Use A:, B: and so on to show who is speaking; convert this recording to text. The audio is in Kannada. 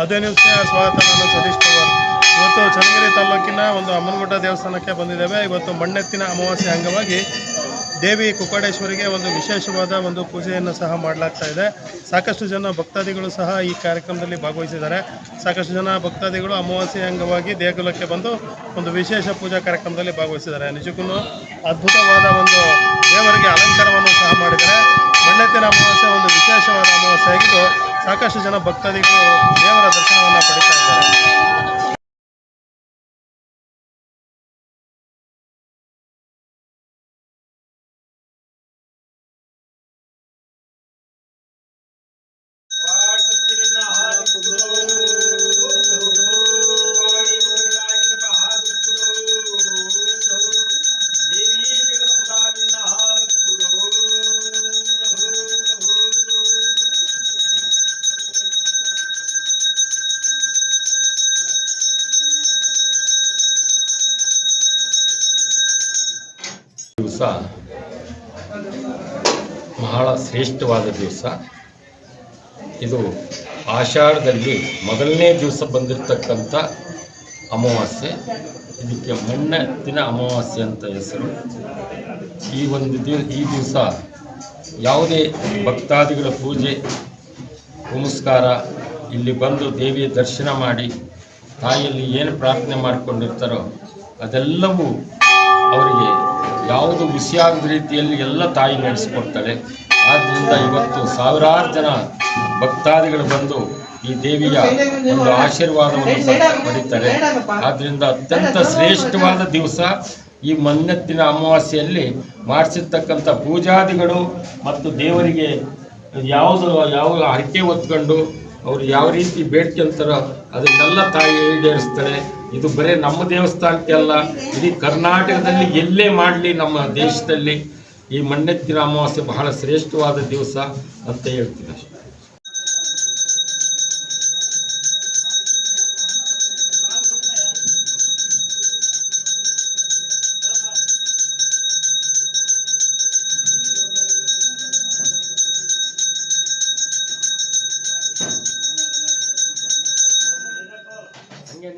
A: ಹದಿನೈದು ನಿಮಿಷ ಸ್ವಾಗತ ನಾನು ಸತೀಶ್ ಪವಾರ್. ಇವತ್ತು ಚನ್ನಗಿರಿ ತಾಲೂಕಿನ ಒಂದು ಅಮ್ಮನಗುಡ್ಡ ದೇವಸ್ಥಾನಕ್ಕೆ ಬಂದಿದ್ದೇವೆ. ಇವತ್ತು ಮಣ್ಣೆತ್ತಿನ ಅಮಾವಾಸ್ಯೆ ಅಂಗವಾಗಿ ದೇವಿ ಕುಕ್ಕಡೇಶ್ವರಿಗೆ ಒಂದು ವಿಶೇಷವಾದ ಒಂದು ಪೂಜೆಯನ್ನು ಸಹ ಮಾಡಲಾಗ್ತಾ ಇದೆ. ಸಾಕಷ್ಟು ಜನ ಭಕ್ತಾದಿಗಳು ಸಹ ಈ ಕಾರ್ಯಕ್ರಮದಲ್ಲಿ ಭಾಗವಹಿಸಿದ್ದಾರೆ. ಸಾಕಷ್ಟು ಜನ ಭಕ್ತಾದಿಗಳು ಅಮಾವಾಸ್ಯೆ ಅಂಗವಾಗಿ ದೇಗುಲಕ್ಕೆ ಬಂದು ಒಂದು ವಿಶೇಷ ಪೂಜಾ ಕಾರ್ಯಕ್ರಮದಲ್ಲಿ ಭಾಗವಹಿಸಿದ್ದಾರೆ. ನಿಜಕ್ಕೂ ಅದ್ಭುತವಾದ ಒಂದು ದೇವರಿಗೆ ಅಲಂಕಾರವನ್ನು ಸಹ ಮಾಡಿದ್ದಾರೆ. ಮಣ್ಣೆತ್ತಿನ ಅಮಾವಾಸ್ಯೆ ಒಂದು ವಿಶೇಷವಾದ ಅಮಾವಾಸ್ಯೆ ಆಗಿದ್ದು ಸಾಕಷ್ಟು ಜನ ಭಕ್ತಾದಿಗಳು ದೇವರ ದರ್ಶನವನ್ನು ಪಡಿತಾ ಇದ್ದಾರೆ.
B: ಬಹಳ ಶ್ರೇಷ್ಠವಾದ ದಿವಸ. ಇದು ಆಷಾಢದಲ್ಲಿ ಮೊದಲನೇ ದಿವಸ ಬಂದಿರತಕ್ಕಂಥ ಅಮಾವಾಸ್ಯೆ. ಇದಕ್ಕೆ ದಿನ ಅಮಾವಾಸ್ಯೆ ಅಂತ ಹೆಸರು. ಈ ಒಂದು ದಿವ ಈ ದಿವಸ ಯಾವುದೇ ಭಕ್ತಾದಿಗಳ ಪೂಜೆ, ನಮಸ್ಕಾರ, ಇಲ್ಲಿ ಬಂದು ದೇವಿಯ ದರ್ಶನ ಮಾಡಿ, ತಾಯಿಯಲ್ಲಿ ಏನು ಪ್ರಾರ್ಥನೆ ಮಾಡಿಕೊಂಡಿರ್ತಾರೋ ಅದೆಲ್ಲವೂ ಅವರಿಗೆ ಯಾವುದು ಬಿಸಿಯಾಗದ ರೀತಿಯಲ್ಲಿ ಎಲ್ಲ ತಾಯಿ ನಡೆಸಿಕೊಡ್ತಾಳೆ ಆದ್ದರಿಂದ ಇವತ್ತು ಸಾವಿರಾರು ಜನ ಭಕ್ತಾದಿಗಳು ಬಂದು ಈ ದೇವಿಯ ಒಂದು ಆಶೀರ್ವಾದವನ್ನು ಪಡ್- ಪಡಿತಾರೆ. ಆದ್ದರಿಂದ ಅತ್ಯಂತ ಶ್ರೇಷ್ಠವಾದ ದಿವಸ ಈ ಮನ್ನತ್ತಿನ ಅಮಾವಾಸ್ಯೆಯಲ್ಲಿ ಮಾಡಿಸಿರ್ತಕ್ಕಂಥ ಪೂಜಾದಿಗಳು ಮತ್ತು ದೇವರಿಗೆ ಯಾವುದು ಯಾವ ಹರಕೆ ಹೊತ್ಕೊಂಡು ಅವರು ಯಾವ ರೀತಿ ಬೇಡ್ಕೊಂತಾರೋ ಅದನ್ನೆಲ್ಲ ತಾಯಿ ಈಡೇರಿಸ್ತಾರೆ. ಇದು ಬರೀ ನಮ್ಮ ದೇವಸ್ಥಾನಕ್ಕೆ ಅಲ್ಲ ಇಡೀ ಕರ್ನಾಟಕದಲ್ಲಿ ಎಲ್ಲೇ ಮಾಡಲಿ ನಮ್ಮ ದೇಶದಲ್ಲಿ. ಈ ಮಣ್ಣೆತ್ತಿನ ಅಮಾವಾಸ್ಯೆ ಬಹಳ ಶ್ರೇಷ್ಠವಾದ ದಿವಸ ಅಂತ ಹೇಳ್ತೀನಿ ಹಂಗೆ